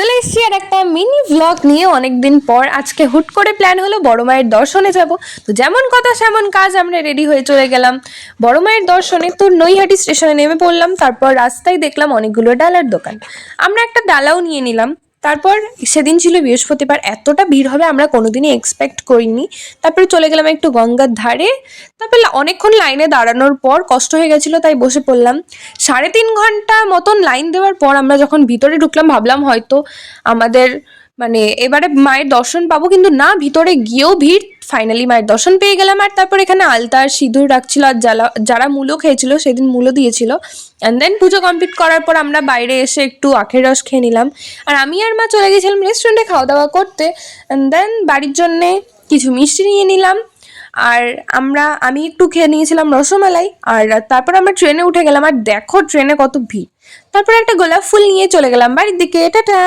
চলে এসেছি আর একটা মিনি ভ্লগ নিয়ে অনেকদিন পর। আজকে হুট করে প্ল্যান হলো বড় মায়ের দর্শনে যাব। তো যেমন কথা সেমন কাজ, আমরা রেডি হয়ে চলে গেলাম। বড় মায়ের দর্শনে তো নৈহাটি স্টেশনে নেমে পড়লাম, তারপর রাস্তায় দেখলাম অনেকগুলো ডালার দোকান। আমরা একটা ডালাও নিয়ে নিলাম। তারপর সেদিন ছিল বৃহস্পতিবার, এতটা ভিড় হবে আমরা কোনোদিনই এক্সপেক্ট করিনি। তারপরে চলে গেলাম একটু গঙ্গার ধারে। তারপর অনেকক্ষণ লাইনে দাঁড়ানোর পর কষ্ট হয়ে গেছিল, তাই বসে পড়লাম। সাড়ে তিন ঘণ্টা মতন লাইন দেওয়ার পর আমরা যখন ভিতরে ঢুকলাম, ভাবলাম হয়তো আমাদের মানে এবারে মায়ের দর্শন পাবো, কিন্তু না, ভিতরে গিয়েও ভিড় ফাইনালি মায়ের দর্শন পেয়ে গেলাম আর তারপর এখানে আলতা আর সিঁদুর রাখছিল আর যারা যারা মূলো খেয়েছিল সেদিন মূলো দিয়েছিল। অ্যান্ড দেন পুজো কমপ্লিট করার পর আমরা বাইরে এসে একটু আখের রস খেয়ে নিলাম। আর আমি আর মা চলে গেছিলাম রেস্টুরেন্টে খাওয়া দাওয়া করতে। অ্যান্ড দেন বাড়ির জন্যে কিছু মিষ্টি নিয়ে নিলাম। আর আমরা, আমি একটু খেয়ে নিয়েছিলাম রসমালাই। আর তারপর আমরা ট্রেনে উঠে গেলাম। আর দেখো ট্রেনে কত ভিড়। তারপর একটা গোলাপ ফুল নিয়ে চলে গেলাম বাড়ির দিকে। টাটা!